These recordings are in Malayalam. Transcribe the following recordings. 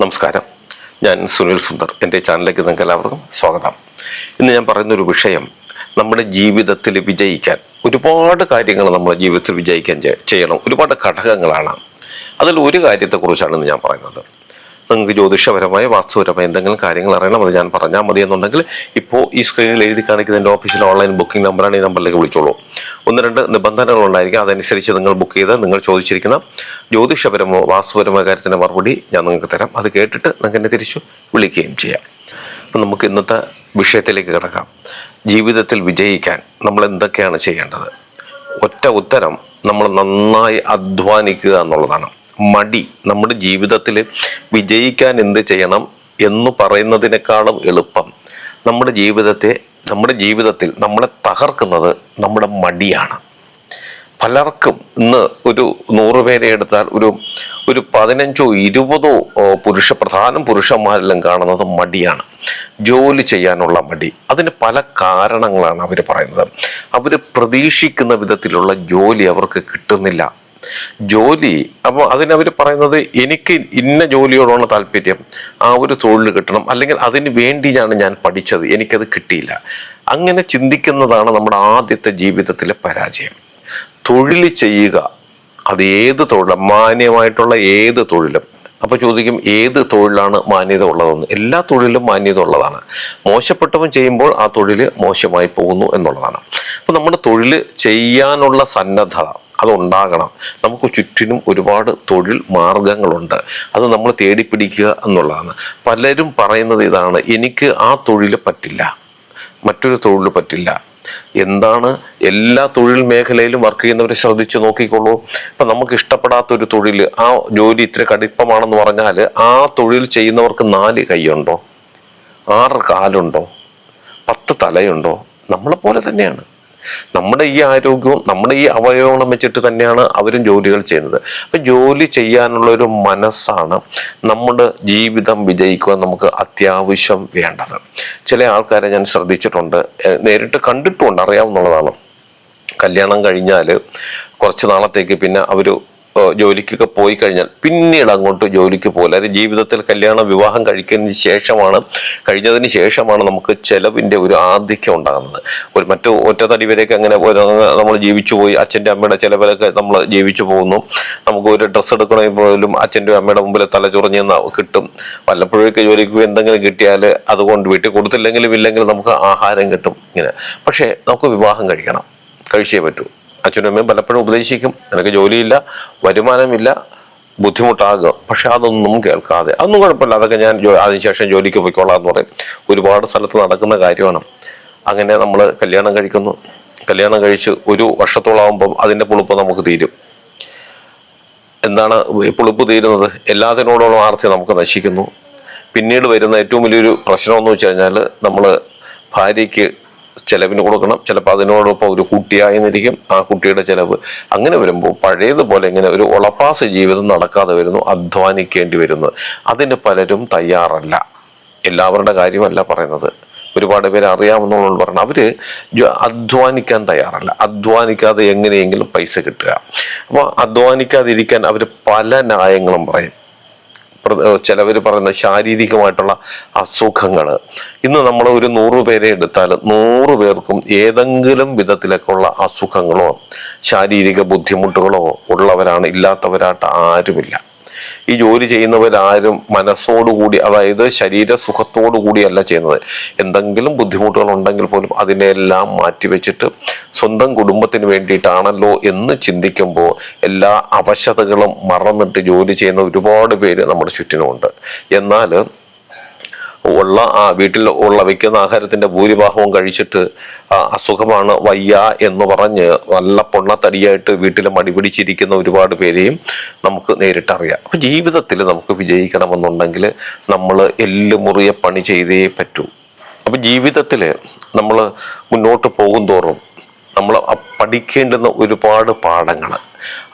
നമസ്കാരം. ഞാൻ സുനിൽ സുന്ദർ. എന്റെ ചാനലിലേക്ക് നിങ്ങൾക്ക് എല്ലാവർക്കും സ്വാഗതം. ഇന്ന് ഞാൻ പറയുന്നൊരു വിഷയം നമ്മുടെ ജീവിതത്തിൽ വിജയിക്കാൻ ഒരുപാട് കാര്യങ്ങൾ നമ്മുടെ ജീവിതത്തിൽ വിജയിക്കാൻ ചെയ്യണം. ഒരുപാട് ഘടകങ്ങളാണ്. അതിൽ ഒരു കാര്യത്തെക്കുറിച്ചാണ് ഞാൻ പറയുന്നത്. നിങ്ങൾക്ക് ജ്യോതിഷപരമായ വാസ്തുപരമായ എന്തെങ്കിലും കാര്യങ്ങൾ അറിയണം അത് ഞാൻ പറഞ്ഞാൽ മതി എന്നുണ്ടെങ്കിൽ ഇപ്പോൾ ഈ സ്ക്രീനിൽ എഴുതി കാണിക്കുന്ന എന്റെ ഓൺലൈൻ ബുക്കിംഗ് നമ്പറാണ് ഈ നമ്പറിലേക്ക് വിളിച്ചോളൂ. ഒന്ന് രണ്ട് നിബന്ധനകൾ ഉണ്ടായിരിക്കും. അതനുസരിച്ച് നിങ്ങൾ ബുക്ക് ചെയ്ത് നിങ്ങൾ ചോദിച്ചിരിക്കുന്ന ജ്യോതിഷപരമോ വാസ്തുപരമോ കാര്യത്തിന്റെ മറുപടി ഞാൻ നിങ്ങൾക്ക് തരാം. അത് കേട്ടിട്ട് നിങ്ങൾക്ക് എന്നെ തിരിച്ചു വിളിക്കുകയും ചെയ്യാം. അപ്പം നമുക്ക് ഇന്നത്തെ വിഷയത്തിലേക്ക് കിടക്കാം. ജീവിതത്തിൽ വിജയിക്കാൻ നമ്മൾ എന്തൊക്കെയാണ് ചെയ്യേണ്ടത്? ഒറ്റ ഉത്തരം നമ്മൾ നന്നായി അധ്വാനിക്കുക എന്നുള്ളതാണ്. മടി നമ്മുടെ ജീവിതത്തിൽ വിജയിക്കാൻ എന്ത് ചെയ്യണം എന്ന് പറയുന്നതിനേക്കാളും എളുപ്പം. നമ്മുടെ ജീവിതത്തെ നമ്മുടെ ജീവിതത്തിൽ നമ്മളെ തകർക്കുന്നത് നമ്മുടെ മടിയാണ്. പലർക്കും ഇന്ന് ഒരു നൂറ് പേരെ എടുത്താൽ ഒരു ഒരു പതിനഞ്ചോ ഇരുപതോ പുരുഷ പ്രധാനം പുരുഷന്മാരെല്ലാം കാണുന്നത് മടിയാണ്. ജോലി ചെയ്യാനുള്ള മടി. അതിന് പല കാരണങ്ങളാണ് അവർ പറയുന്നത്. അവർ പ്രതീക്ഷിക്കുന്ന വിധത്തിലുള്ള ജോലി അവർക്ക് കിട്ടുന്നില്ല. ജോലി. അപ്പോൾ അതിനവർ പറയുന്നത് എനിക്ക് ഇന്ന ജോലിയോടാണ് താല്പര്യം ആ ഒരു തൊഴിൽ കിട്ടണം. അല്ലെങ്കിൽ അതിന് വേണ്ടിയാണ് ഞാൻ പഠിച്ചത്. എനിക്കത് കിട്ടിയില്ല. അങ്ങനെ ചിന്തിക്കുന്നതാണ് നമ്മുടെ ആദ്യത്തെ ജീവിതത്തിലെ പരാജയം. തൊഴിൽ ചെയ്യുക. അത് ഏത് തൊഴിലും? മാന്യമായിട്ടുള്ള ഏത് തൊഴിലും. അപ്പൊ ചോദിക്കും ഏത് തൊഴിലാണ് മാന്യത ഉള്ളതെന്ന്? എല്ലാ തൊഴിലും മാന്യത ഉള്ളതാണ്. മോശപ്പെട്ടവൻ ചെയ്യുമ്പോൾ ആ തൊഴിൽ മോശമായി പോകുന്നു എന്നുള്ളതാണ്. അപ്പൊ നമ്മുടെ തൊഴിൽ ചെയ്യാനുള്ള സന്നദ്ധത അതുണ്ടാകണം. നമുക്ക് ചുറ്റിനും ഒരുപാട് തൊഴിൽ മാർഗങ്ങളുണ്ട്. അത് നമ്മൾ തേടിപ്പിടിക്കുക എന്നുള്ളതാണ്. പലരും പറയുന്നത് ഇതാണ് എനിക്ക് ആ തൊഴിൽ പറ്റില്ല. മറ്റൊരു തൊഴിൽ പറ്റില്ല. എന്താണ് എല്ലാ തൊഴിൽ മേഖലയിലും വർക്ക് ചെയ്യുന്നവരെ ശ്രദ്ധിച്ചു നോക്കിക്കോളൂ ഇപ്പം നമുക്ക് ഇഷ്ടപ്പെടാത്ത ഒരു തൊഴിൽ ആ ജോലി ഇത്ര കടുപ്പമാണെന്ന് പറഞ്ഞാൽ ആ തൊഴിൽ ചെയ്യുന്നവർക്ക് നാല് കൈയുണ്ടോ? ആറ് കാലുണ്ടോ? പത്ത് തലയുണ്ടോ? നമ്മളെ പോലെ തന്നെയാണ്. നമ്മുടെ ഈ ആരോഗ്യവും നമ്മുടെ ഈ അവയവങ്ങളും വെച്ചിട്ട് തന്നെയാണ് അവരും ജോലികൾ ചെയ്യുന്നത്. അപ്പൊ ജോലി ചെയ്യാനുള്ള ഒരു മനസ്സാണ് നമ്മുടെ ജീവിതം വിജയിക്കുവാൻ നമുക്ക് അത്യാവശ്യം വേണ്ടത്. ചില ആൾക്കാരെ ഞാൻ ശ്രദ്ധിച്ചിട്ടുണ്ട്. നേരിട്ട് കണ്ടിട്ടുമുണ്ട് അറിയാവുന്നതാണ്. കല്യാണം കഴിഞ്ഞാൽ കുറച്ച് നാളത്തേക്ക് പിന്നെ അവർ ജോലിക്കൊക്കെ പോയി കഴിഞ്ഞാൽ പിന്നീട് അങ്ങോട്ട് ജോലിക്ക് പോകില്ല അതായത് ജീവിതത്തിൽ കല്യാണം വിവാഹം കഴിക്കുന്നതിന് ശേഷമാണ് കഴിഞ്ഞതിന് ശേഷമാണ് നമുക്ക് ചെലവിന്റെ ഒരു ആധിക്യം ഉണ്ടാകുന്നത്. ഒരു മറ്റു ഒറ്റത്തടി വരെയൊക്കെ അങ്ങനെ നമ്മൾ ജീവിച്ചു പോയി അച്ഛന്റെ അമ്മയുടെ ചിലവിലൊക്കെ നമ്മൾ ജീവിച്ചു പോകുന്നു. നമുക്ക് ഒരു ഡ്രസ്സ് എടുക്കണമെങ്കിൽ പോലും അച്ഛന്റെ അമ്മയുടെ മുമ്പിൽ തല ചൊറിഞ്ഞ് കിട്ടും. വല്ലപ്പോഴൊക്കെ ജോലിക്ക് എന്തെങ്കിലും കിട്ടിയാൽ അതുകൊണ്ട് വീട്ടിൽ കൊടുത്തില്ലെങ്കിലും ഇല്ലെങ്കിലും നമുക്ക് ആഹാരം കിട്ടും ഇങ്ങനെ. പക്ഷേ നമുക്ക് വിവാഹം കഴിക്കണം. കഴിച്ചേ പറ്റൂ. അച്ഛനും അമ്മയും പലപ്പോഴും ഉപദേശിക്കും. നിനക്ക് ജോലിയില്ല വരുമാനമില്ല ബുദ്ധിമുട്ടാകുക. പക്ഷെ അതൊന്നും കേൾക്കാതെ അതൊന്നും കുഴപ്പമില്ല. അതൊക്കെ ഞാൻ അതിനുശേഷം ജോലിക്ക് പോയിക്കോളാം എന്ന് പറയും. ഒരുപാട് സ്ഥലത്ത് നടക്കുന്ന കാര്യമാണ്. അങ്ങനെ നമ്മൾ കല്യാണം കഴിക്കുന്നു. കല്യാണം കഴിച്ച് ഒരു വർഷത്തോളം ആകുമ്പം അതിന്റെ പുളിപ്പ് നമുക്ക് തീരും. എന്താണ് പുളിപ്പ് തീരുന്നത്? എല്ലാത്തിനോടുള്ള ആർത്തി നമുക്ക് നശിക്കുന്നു. പിന്നീട് വരുന്ന ഏറ്റവും വലിയൊരു പ്രശ്നം എന്ന് വെച്ച് കഴിഞ്ഞാൽ നമ്മൾ ഭാര്യയ്ക്ക് ചെലവിന് കൊടുക്കണം. ചിലപ്പോൾ അതിനോടൊപ്പം ഒരു കുട്ടിയായിരിക്കും ആ കുട്ടിയുടെ ചിലവ് അങ്ങനെ വരുമ്പോൾ പഴയതുപോലെ ഇങ്ങനെ ഒരു ഉളപ്പാസ ജീവിതം നടക്കാതെ വരുന്നു അധ്വാനിക്കേണ്ടി വരുന്നു. അതിന് പലരും തയ്യാറല്ല. എല്ലാവരുടെ കാര്യമല്ല പറയുന്നത്. ഒരുപാട് പേര് അറിയാമെന്നുള്ളത് പറഞ്ഞു അവർ അധ്വാനിക്കാൻ തയ്യാറല്ല. അധ്വാനിക്കാതെ എങ്ങനെയെങ്കിലും പൈസ കിട്ടുക. അപ്പോൾ അധ്വാനിക്കാതിരിക്കാൻ അവർ പല ന്യായങ്ങളും പറയും. ചിലവർ പറയുന്ന ശാരീരികമായിട്ടുള്ള അസുഖങ്ങൾ ഇന്ന് നമ്മൾ ഒരു നൂറ് പേരെ എടുത്താൽ നൂറ് പേർക്കും ഏതെങ്കിലും വിധത്തിലേക്കുള്ള അസുഖങ്ങളോ ശാരീരിക ബുദ്ധിമുട്ടുകളോ ഉള്ളവരാണ് ഇല്ലാത്തവരായിട്ട് ആരുമില്ല. ഈ ജോലി ചെയ്യുന്നവരാരും മനസ്സോടുകൂടി അതായത് ശരീര സുഖത്തോടു കൂടിയല്ല ചെയ്യുന്നത്. എന്തെങ്കിലും ബുദ്ധിമുട്ടുകൾ ഉണ്ടെങ്കിൽ പോലും അതിനെല്ലാം മാറ്റിവെച്ചിട്ട് സ്വന്തം കുടുംബത്തിന് വേണ്ടിയിട്ടാണല്ലോ എന്ന് ചിന്തിക്കുമ്പോൾ എല്ലാ അവശതകളും മറന്നിട്ട് ജോലി ചെയ്യുന്ന ഒരുപാട് പേര് നമ്മുടെ ചുറ്റിനുമുണ്ട്. എന്നാൽ ഉള്ള ആ വീട്ടിൽ ഉള്ള വയ്ക്കുന്ന ആഹാരത്തിന്റെ ഭൂരിഭാഗവും കഴിച്ചിട്ട് അസുഖമാണ് വയ്യ എന്ന് പറഞ്ഞ് നല്ല പൊണ്ണത്തടിയായിട്ട് വീട്ടിൽ മടിപിടിച്ചിരിക്കുന്ന ഒരുപാട് പേരെയും നമുക്ക് നേരിട്ടറിയാം. അപ്പൊ ജീവിതത്തിൽ നമുക്ക് വിജയിക്കണമെന്നുണ്ടെങ്കിൽ നമ്മൾ എല്ലുമുറിയെ പണി ചെയ്തേ പറ്റൂ. അപ്പൊ ജീവിതത്തിൽ നമ്മൾ മുന്നോട്ട് പോകും തോറും നമ്മൾ പഠിക്കേണ്ടുന്ന ഒരുപാട് പാഠങ്ങൾ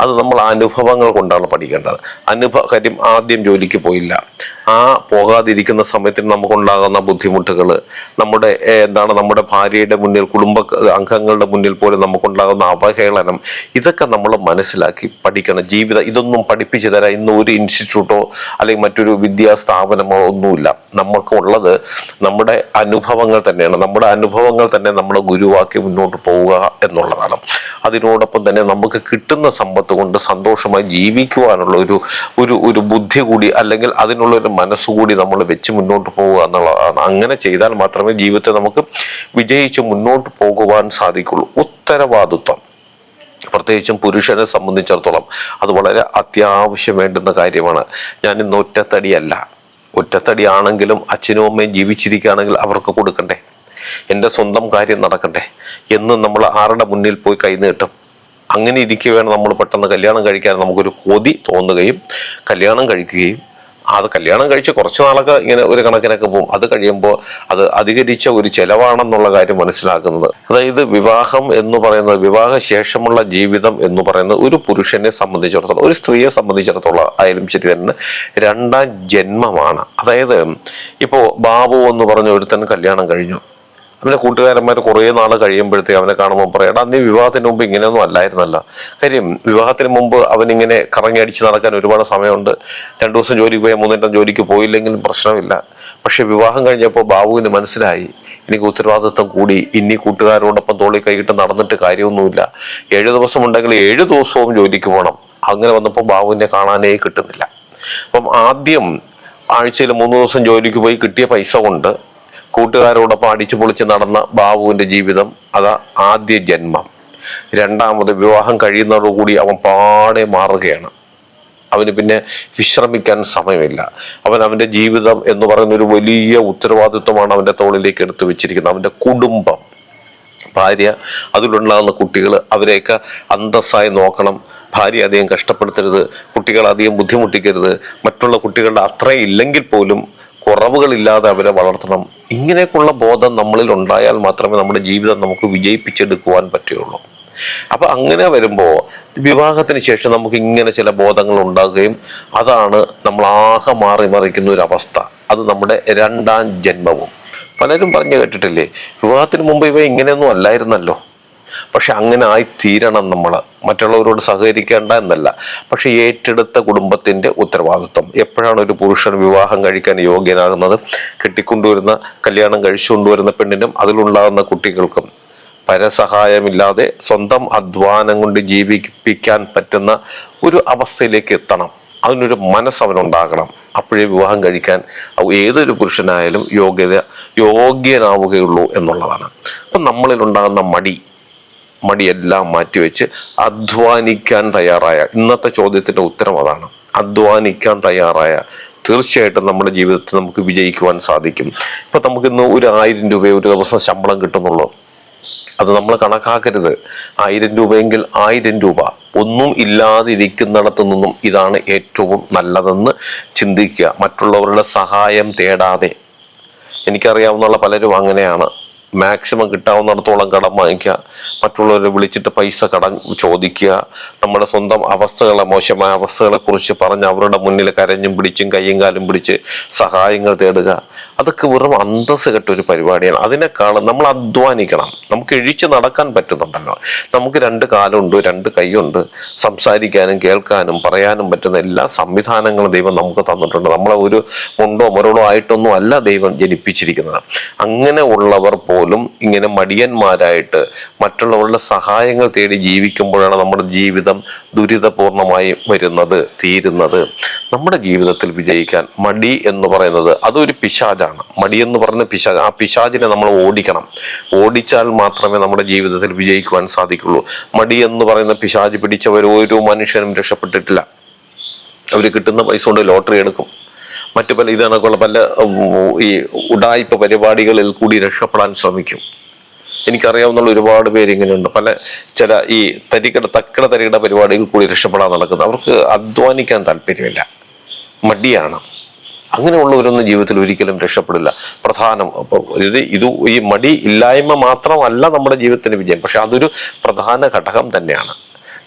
അത് നമ്മൾ അനുഭവങ്ങൾ കൊണ്ടാണ് പഠിക്കേണ്ടത്. അനുഭവ കാര്യം ആദ്യം ജോലിക്ക് പോയില്ല. ആ പോകാതിരിക്കുന്ന സമയത്തിന് നമുക്കുണ്ടാകുന്ന ബുദ്ധിമുട്ടുകൾ നമ്മുടെ എന്താണ് നമ്മുടെ ഭാര്യയുടെ മുന്നിൽ കുടുംബ അംഗങ്ങളുടെ മുന്നിൽ പോലും നമുക്കുണ്ടാകുന്ന അവഹേളനം ഇതൊക്കെ നമ്മൾ മനസ്സിലാക്കി പഠിക്കണം. ജീവിതം ഇതൊന്നും പഠിപ്പിച്ചു തരാൻ ഇന്ന് ഒരു ഇൻസ്റ്റിറ്റ്യൂട്ടോ അല്ലെങ്കിൽ മറ്റൊരു വിദ്യാ സ്ഥാപനമോ ഒന്നുമില്ല. നമുക്കുള്ളത് നമ്മുടെ അനുഭവങ്ങൾ തന്നെയാണ്. നമ്മുടെ അനുഭവങ്ങൾ തന്നെ നമ്മുടെ ഗുരുവാക്കി മുന്നോട്ട് പോവുക എന്നുള്ളതാണ്. അതിനോടൊപ്പം തന്നെ നമുക്ക് കിട്ടുന്ന സമ്പത്ത് കൊണ്ട് സന്തോഷമായി ജീവിക്കുവാനുള്ള ഒരു ഒരു ഒരു ബുദ്ധി കൂടി അല്ലെങ്കിൽ അതിനുള്ള ഒരു മനസ്സുകൂടി നമ്മൾ വെച്ച് മുന്നോട്ട് പോവുക എന്നുള്ളതാണ്. അങ്ങനെ ചെയ്താൽ മാത്രമേ ജീവിതത്തെ നമുക്ക് വിജയിച്ച് മുന്നോട്ട് പോകുവാൻ സാധിക്കുള്ളൂ. ഉത്തരവാദിത്വം. പ്രത്യേകിച്ചും പുരുഷനെ സംബന്ധിച്ചിടത്തോളം അത് വളരെ അത്യാവശ്യം വേണ്ടുന്ന കാര്യമാണ്. ഞാൻ ഇന്ന് ഒറ്റത്തടിയല്ല. ഒറ്റത്തടി ആണെങ്കിലും അച്ഛനും അമ്മയും ജീവിച്ചിരിക്കുകയാണെങ്കിൽ അവർക്ക് കൊടുക്കണ്ടേ? എന്റെ സ്വന്തം കാര്യം നടക്കണ്ടേ? എന്നും നമ്മൾ ആരുടെ മുന്നിൽ പോയി കൈ നീട്ടും? അങ്ങനെ ഇരിക്കെ വേണം നമ്മൾ പെട്ടെന്ന് കല്യാണം കഴിക്കാൻ നമുക്കൊരു കൊതി തോന്നുകയും കല്യാണം കഴിക്കുകയും അത് കല്യാണം കഴിച്ച് കുറച്ച് നാളൊക്കെ ഇങ്ങനെ ഒരു കണക്കിനൊക്കെ പോകും. അത് കഴിയുമ്പോൾ അത് അധികരിച്ച ഒരു ചെലവാണെന്നുള്ള കാര്യം മനസ്സിലാക്കുന്നത്. അതായത് വിവാഹം എന്ന് പറയുന്നത് വിവാഹ ശേഷമുള്ള ജീവിതം എന്ന് പറയുന്നത് ഒരു പുരുഷനെ സംബന്ധിച്ചിടത്തോളം ഒരു സ്ത്രീയെ സംബന്ധിച്ചിടത്തോളം ആയാലും ശരി തന്നെ രണ്ടാം ജന്മമാണ്. അതായത് ഇപ്പോൾ ബാബു എന്ന് പറഞ്ഞ ഒരുത്തൻ കല്യാണം കഴിഞ്ഞു. അവന്റെ കൂട്ടുകാരന്മാർ കുറേ നാൾ കഴിയുമ്പോഴത്തേക്ക് അവനെ കാണുമ്പോൾ പറയാം അന്ന് വിവാഹത്തിന് മുമ്പ് ഇങ്ങനെയൊന്നും അല്ലായിരുന്നല്ലോ. കാര്യം വിവാഹത്തിന് മുമ്പ് അവനിങ്ങനെ കറങ്ങി അടിച്ച് നടക്കാൻ ഒരുപാട് സമയമുണ്ട്. രണ്ടു ദിവസം ജോലിക്ക് പോയാൽ മൂന്നിട്ടം ജോലിക്ക് പോയില്ലെങ്കിലും പ്രശ്നമില്ല. പക്ഷെ വിവാഹം കഴിഞ്ഞപ്പോൾ ബാബുവിന് മനസ്സിലായി എനിക്ക് ഉത്തരവാദിത്വം കൂടി ഇനി കൂട്ടുകാരോടൊപ്പം തോളി കൈകിട്ട് നടന്നിട്ട് കാര്യമൊന്നുമില്ല. ഏഴ് ദിവസം ഉണ്ടെങ്കിൽ ഏഴ് ദിവസവും ജോലിക്ക് പോകണം അങ്ങനെ വന്നപ്പോൾ ബാബുവിനെ കാണാനേ കിട്ടുന്നില്ല. അപ്പം ആദ്യം ആഴ്ചയിൽ മൂന്ന് ദിവസം ജോലിക്ക് പോയി കിട്ടിയ പൈസ കൊണ്ട് കൂട്ടുകാരോടൊപ്പം അടിച്ചു പൊളിച്ച് നടന്ന ബാബുവിന്റെ ജീവിതം അതാ ആദ്യ ജന്മം. രണ്ടാമത് വിവാഹം കഴിയുന്നതോടുകൂടി അവൻ പാടെ മാറുകയാണ്. അവന് പിന്നെ വിശ്രമിക്കാൻ സമയമില്ല. അവൻ അവന്റെ ജീവിതം എന്ന് പറയുന്ന ഒരു വലിയ ഉത്തരവാദിത്വമാണ് അവന്റെ തോളിലേക്ക് എടുത്തു വെച്ചിരിക്കുന്നത്. അവന്റെ കുടുംബം. ഭാര്യ അതിലുണ്ടാകുന്ന കുട്ടികൾ അവരെയൊക്കെ അന്തസ്സായി നോക്കണം. ഭാര്യ അധികം കഷ്ടപ്പെടുത്തരുത്. കുട്ടികൾ അധികം ബുദ്ധിമുട്ടിക്കരുത്. മറ്റുള്ള കുട്ടികളുടെ അത്രയും ഇല്ലെങ്കിൽ പോലും കുറവുകളില്ലാതെ അവരെ വളർത്തണം. ഇങ്ങനെയൊക്കെയുള്ള ബോധം നമ്മളിൽ ഉണ്ടായാൽ മാത്രമേ നമ്മുടെ ജീവിതം നമുക്ക് വിജയിപ്പിച്ചെടുക്കുവാൻ പറ്റുകയുള്ളൂ. അപ്പൊ അങ്ങനെ വരുമ്പോൾ വിവാഹത്തിന് ശേഷം നമുക്ക് ഇങ്ങനെ ചില ബോധങ്ങൾ ഉണ്ടാകുകയും അതാണ് നമ്മൾ ആകെ മാറി മറിക്കുന്ന ഒരു അവസ്ഥ. അത് നമ്മുടെ രണ്ടാം ജന്മവും. പലരും പറഞ്ഞു കേട്ടിട്ടില്ലേ വിവാഹത്തിന് മുമ്പ് ഇവ ഇങ്ങനെയൊന്നും അല്ലായിരുന്നല്ലോ. പക്ഷെ അങ്ങനെ ആയി തീരണം നമ്മൾ. മറ്റുള്ളവരോട് സഹകരിക്കേണ്ട എന്നല്ല. പക്ഷെ ഏറ്റെടുത്ത കുടുംബത്തിന്റെ ഉത്തരവാദിത്വം. എപ്പോഴാണ് ഒരു പുരുഷൻ വിവാഹം കഴിക്കാൻ യോഗ്യനാകുന്നത്? കെട്ടിക്കൊണ്ടുവരുന്ന കല്യാണം കഴിച്ചുകൊണ്ടുവരുന്ന പെണ്ണിനും അതിലുണ്ടാകുന്ന കുട്ടികൾക്കും. പരസഹായമില്ലാതെ സ്വന്തം അധ്വാനം കൊണ്ട് ജീവിപ്പിക്കാൻ പറ്റുന്ന ഒരു അവസ്ഥയിലേക്ക് എത്തണം. അതിനൊരു മനസ്സ് അവനുണ്ടാകണം. അപ്പോഴേ വിവാഹം കഴിക്കാൻ ഏതൊരു പുരുഷനായാലും യോഗ്യത യോഗ്യനാവുകയുള്ളൂ എന്നുള്ളതാണ്. അപ്പം നമ്മളിൽ ഉണ്ടാകുന്ന മടി മടിയെല്ലാം മാറ്റിവെച്ച് അധ്വാനിക്കാൻ തയ്യാറായ ഇന്നത്തെ ചോദ്യത്തിന്റെ ഉത്തരം അതാണ്. അധ്വാനിക്കാൻ തയ്യാറായ തീർച്ചയായിട്ടും നമ്മുടെ ജീവിതത്തിൽ നമുക്ക് വിജയിക്കുവാൻ സാധിക്കും. ഇപ്പൊ നമുക്കിന്ന് ഒരു ആയിരം രൂപ ഒരു ദിവസം ശമ്പളം കിട്ടുന്നുള്ളൂ. അത് നമ്മൾ കണക്കാക്കരുത്. ആയിരം രൂപയെങ്കിൽ ആയിരം രൂപ. ഒന്നും ഇല്ലാതിരിക്കുന്നിടത്തു നിന്നും ഇതാണ് ഏറ്റവും നല്ലതെന്ന് ചിന്തിക്കുക. മറ്റുള്ളവരുടെ സഹായം തേടാതെ. എനിക്കറിയാവുന്ന പലരും അങ്ങനെയാണ്. മാക്സിമം കിട്ടാവുന്നിടത്തോളം കടം വാങ്ങിക്കുക. മറ്റുള്ളവരെ വിളിച്ചിട്ട് പൈസ കടം ചോദിക്കുക. നമ്മുടെ സ്വന്തം അവസ്ഥകളെ മോശമായ അവസ്ഥകളെ കുറിച്ച് പറഞ്ഞ് അവരുടെ മുന്നിൽ കരഞ്ഞും പിടിച്ചും കയ്യും കാലും പിടിച്ച് സഹായങ്ങൾ തേടുക. അതൊക്കെ വെറും അന്തസ് കെട്ട ഒരു പരിപാടിയാണ്. അതിനേക്കാളും നമ്മൾ അധ്വാനിക്കണം. നമുക്ക് എഴിച്ച് നടക്കാൻ പറ്റുന്നുണ്ടല്ലോ. നമുക്ക് രണ്ട് കാലുണ്ട് രണ്ട് കൈയുണ്ട്. സംസാരിക്കാനും കേൾക്കാനും പറയാനും പറ്റുന്ന എല്ലാ സംവിധാനങ്ങളും ദൈവം നമുക്ക് തന്നിട്ടുണ്ട്. നമ്മളെ ഒരു മുണ്ടോ മുരളോ ആയിട്ടൊന്നും അല്ല ദൈവം ജനിപ്പിച്ചിരിക്കുന്നത്. അങ്ങനെ ഉള്ളവർ പോലും ഇങ്ങനെ മടിയന്മാരായിട്ട് മറ്റുള്ളവരുടെ സഹായങ്ങൾ തേടി ജീവിക്കുമ്പോഴാണ് നമ്മുടെ ജീവിതം ദുരിതപൂർണമായി വരുന്നത് തീരുന്നത്. നമ്മുടെ ജീവിതത്തിൽ വിജയിക്കാൻ മടി എന്ന് പറയുന്നത് അതൊരു പിശാചാണ്. മടി മടിയെന്ന് പറഞ്ഞ പിശാജ് ആ പിശാചിനെ നമ്മൾ ഓടിക്കണം. ഓടിച്ചാൽ മാത്രമേ നമ്മുടെ ജീവിതത്തിൽ വിജയിക്കുവാൻ സാധിക്കുള്ളൂ. മടി എന്ന് പറയുന്ന പിശാജ് പിടിച്ചവർ ഒരു മനുഷ്യനും രക്ഷപ്പെട്ടിട്ടില്ല. അവർ കിട്ടുന്ന പൈസ കൊണ്ട് ലോട്ടറി എടുക്കും. മറ്റു പല ഇത് പല ഈ ഉടായ്പ പരിപാടികളിൽ കൂടി രക്ഷപ്പെടാൻ ശ്രമിക്കും. എനിക്കറിയാവുന്ന ഒരുപാട് പേര് ഇങ്ങനെയുണ്ട്. പല ചില ഈ തരികട തക്കട തരികട പരിപാടികൾ കൂടി രക്ഷപ്പെടാൻ നടക്കുന്നത് അവർക്ക് അധ്വാനിക്കാൻ താല്പര്യമില്ല. മടിയാണ്. അങ്ങനെയുള്ളവരൊന്നും ജീവിതത്തിൽ ഒരിക്കലും രക്ഷപ്പെടില്ല. പ്രധാനം ഇത് ഇത് ഈ മടി ഇല്ലായ്മ മാത്രമല്ല നമ്മുടെ ജീവിതത്തിന് വിജയം. പക്ഷെ അതൊരു പ്രധാന ഘടകം തന്നെയാണ്.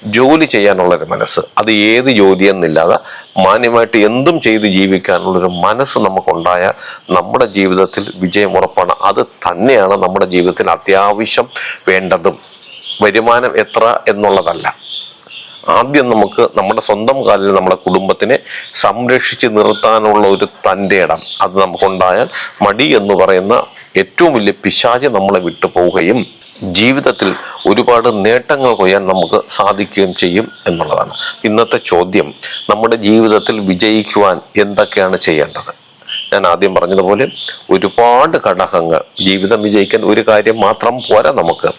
ജോലി ചെയ്യാനുള്ളൊരു മനസ്സ്. അത് ഏത് ജോലിയെന്നില്ലാതെ മാന്യമായിട്ട് എന്തും ചെയ്ത് ജീവിക്കാനുള്ളൊരു മനസ്സ് നമുക്കുണ്ടായാൽ നമ്മുടെ ജീവിതത്തിൽ വിജയം ഉറപ്പാണ്. അത് തന്നെയാണ് നമ്മുടെ ജീവിതത്തിൽ അത്യാവശ്യം വേണ്ടതും. വരുമാനം എത്ര എന്നുള്ളതല്ല. ആദ്യം നമുക്ക് നമ്മുടെ സ്വന്തം കാലിൽ നമ്മുടെ കുടുംബത്തിനെ സംരക്ഷിച്ച് നിർത്താനുള്ള ഒരു തന്റെ ഇടം. അത് നമുക്കുണ്ടായാൽ മടി എന്ന് പറയുന്ന ഏറ്റവും വലിയ പിശാച് നമ്മളെ വിട്ടു പോവുകയും ജീവിതത്തിൽ ഒരുപാട് നേട്ടങ്ങൾ കൊയ്യാൻ നമുക്ക് സാധിക്കുകയും ചെയ്യും എന്നുള്ളതാണ്. ഇന്നത്തെ ചോദ്യം നമ്മുടെ ജീവിതത്തിൽ വിജയിക്കുവാൻ എന്തൊക്കെയാണ് ചെയ്യേണ്ടത്? ഞാൻ ആദ്യം പറഞ്ഞതുപോലെ ഒരുപാട് ഘടകങ്ങൾ ജീവിതം വിജയിക്കാൻ ഒരു കാര്യം മാത്രം പോരാ നമുക്ക്.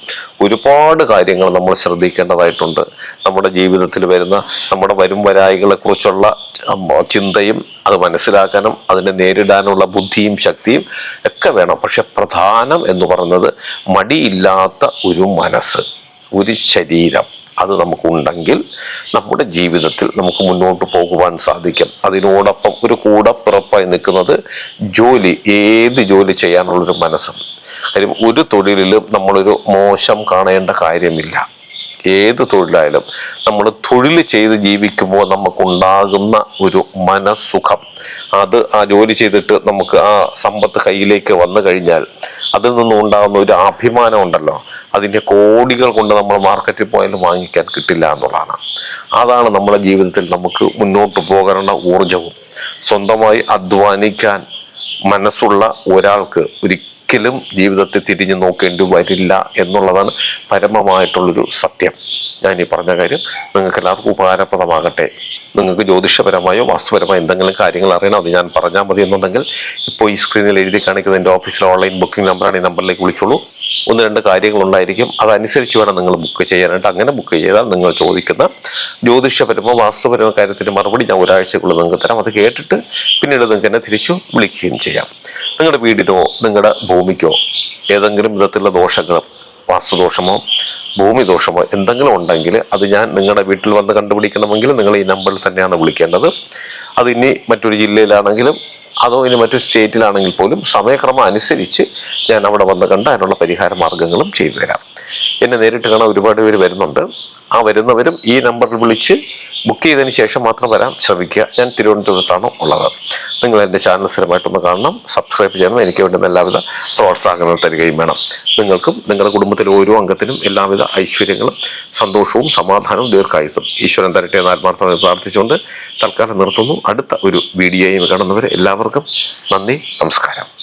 ഒരുപാട് കാര്യങ്ങൾ നമ്മൾ ശ്രദ്ധിക്കേണ്ടതായിട്ടുണ്ട്. നമ്മുടെ ജീവിതത്തിൽ വരുന്ന നമ്മുടെ വരും വരായികളെ കുറിച്ചുള്ള ചിന്തയും അത് മനസ്സിലാക്കാനും അതിനെ നേരിടാനുള്ള ബുദ്ധിയും ശക്തിയും ഒക്കെ വേണം. പക്ഷെ പ്രധാനം എന്ന് പറയുന്നത് മടിയില്ലാത്ത ഒരു മനസ്സ്. ഒരു ശരീരം. അത് നമുക്കുണ്ടെങ്കിൽ നമ്മുടെ ജീവിതത്തിൽ നമുക്ക് മുന്നോട്ട് പോകുവാൻ സാധിക്കും. അതിനോടൊപ്പം ഒരു കൂടപ്പിറപ്പായി നിൽക്കുന്നത് ജോലി ഏത് ജോലി ചെയ്യാനുള്ളൊരു മനസ്സും. കാര്യം ഒരു തൊഴിലിലും നമ്മളൊരു മോശം കാണേണ്ട കാര്യമില്ല. ഏത് തൊഴിലായാലും നമ്മൾ തൊഴിൽ ചെയ്ത് ജീവിക്കുമ്പോൾ നമുക്കുണ്ടാകുന്ന ഒരു മനസ്സുഖം. അത് ആ ജോലി ചെയ്തിട്ട് നമുക്ക് ആ സമ്പത്ത് കയ്യിലേക്ക് വന്നു കഴിഞ്ഞാൽ അതിൽ നിന്നും ഉണ്ടാകുന്ന ഒരു അഭിമാനം ഉണ്ടല്ലോ. അതിന്റെ കോടികൾ കൊണ്ട് നമ്മൾ മാർക്കറ്റിൽ പോയാലും വാങ്ങിക്കാൻ കിട്ടില്ല എന്നുള്ളതാണ്. അതാണ് നമ്മുടെ ജീവിതത്തിൽ നമുക്ക് മുന്നോട്ട് പോകേണ്ട ഊർജവും സ്വന്തമായി അധ്വാനിക്കാൻ മനസ്സുള്ള ഒരാൾക്ക് ഒരിക്കലും ജീവിതത്തെ തിരിഞ്ഞു നോക്കേണ്ടി വരില്ല എന്നുള്ളതാണ് പരമമായിട്ടുള്ളൊരു സത്യം. ഞാൻ ഈ പറഞ്ഞ കാര്യം നിങ്ങൾക്ക് എല്ലാവർക്കും ഉപകാരപ്രദമാകട്ടെ. നിങ്ങൾക്ക് ജ്യോതിഷപരമായോ വാസ്തുപരമായോ എന്തെങ്കിലും കാര്യങ്ങൾ അറിയണം അത് ഞാൻ പറഞ്ഞാൽ മതി എന്നുണ്ടെങ്കിൽ ഇപ്പോൾ ഈ സ്ക്രീനിൽ എഴുതി കാണിക്കുന്ന എന്റെ ഓഫീസിലെ ഓൺലൈൻ ബുക്കിംഗ് നമ്പറാണ് ഈ നമ്പറിലേക്ക് വിളിച്ചോളൂ. ഒന്ന് രണ്ട് കാര്യങ്ങളുണ്ടായിരിക്കും അതനുസരിച്ച് വേണം നിങ്ങൾ ബുക്ക് ചെയ്യാനായിട്ട്. അങ്ങനെ ബുക്ക് ചെയ്താൽ നിങ്ങൾ ചോദിക്കുന്ന ജ്യോതിഷപരമോ വാസ്തുപരമോ കാര്യത്തിന് മറുപടി ഞാൻ ഒരാഴ്ചക്കുള്ളിൽ നിങ്ങൾക്ക് തരാം. അത് കേട്ടിട്ട് പിന്നീട് നിങ്ങൾക്ക് എന്നെ തിരിച്ചു വിളിക്കുകയും ചെയ്യാം. നിങ്ങളുടെ വീടിനോ നിങ്ങളുടെ ഭൂമിക്കോ ഏതെങ്കിലും വിധത്തിലുള്ള ദോഷങ്ങളും വാസ്തുദോഷമോ ഭൂമി ദോഷമോ എന്തെങ്കിലും ഉണ്ടെങ്കിൽ അത് ഞാൻ നിങ്ങളുടെ വീട്ടിൽ വന്ന് കണ്ടുപിടിക്കണമെങ്കിൽ നിങ്ങൾ ഈ നമ്പറിൽ തന്നെയാണ് വിളിക്കേണ്ടത്. അത് ഇനി മറ്റൊരു ജില്ലയിലാണെങ്കിലും അതോ ഇനി മറ്റൊരു സ്റ്റേറ്റിലാണെങ്കിൽ പോലും സമയക്രമം അനുസരിച്ച് ഞാൻ അവിടെ വന്ന് കണ്ട് അതിനുള്ള പരിഹാര മാർഗങ്ങളും ചെയ്തു തരാം എന്നെ നേരിട്ട് കാണാൻ ഒരുപാട് പേര് വരുന്നുണ്ട്. ആ വരുന്നവരും ഈ നമ്പറിൽ വിളിച്ച് ബുക്ക് ചെയ്തതിന് ശേഷം മാത്രം വരാൻ ശ്രമിക്കുക. ഞാൻ തിരുവനന്തപുരത്താണ് ഉള്ളത്. നിങ്ങൾ എന്റെ ചാനൽ സ്ഥിരമായിട്ടൊന്ന് കാണണം. സബ്സ്ക്രൈബ് ചെയ്യണം. എനിക്ക് വേണ്ടുന്ന എല്ലാവിധ പ്രോത്സാഹനങ്ങൾ തരികയും വേണം. നിങ്ങൾക്കും നിങ്ങളുടെ കുടുംബത്തിലെ ഓരോ അംഗത്തിനും എല്ലാവിധ ഐശ്വര്യങ്ങളും സന്തോഷവും സമാധാനവും ദീർഘായുസും ഈശ്വരൻ തരട്ടെ എന്ന് ആത്മാർത്ഥമായി പ്രാർത്ഥിച്ചുകൊണ്ട് തൽക്കാലം നിർത്തുന്നു. അടുത്ത ഒരു വീഡിയോയും കാണുന്നവരെ എല്ലാവർക്കും നന്ദി നമസ്കാരം.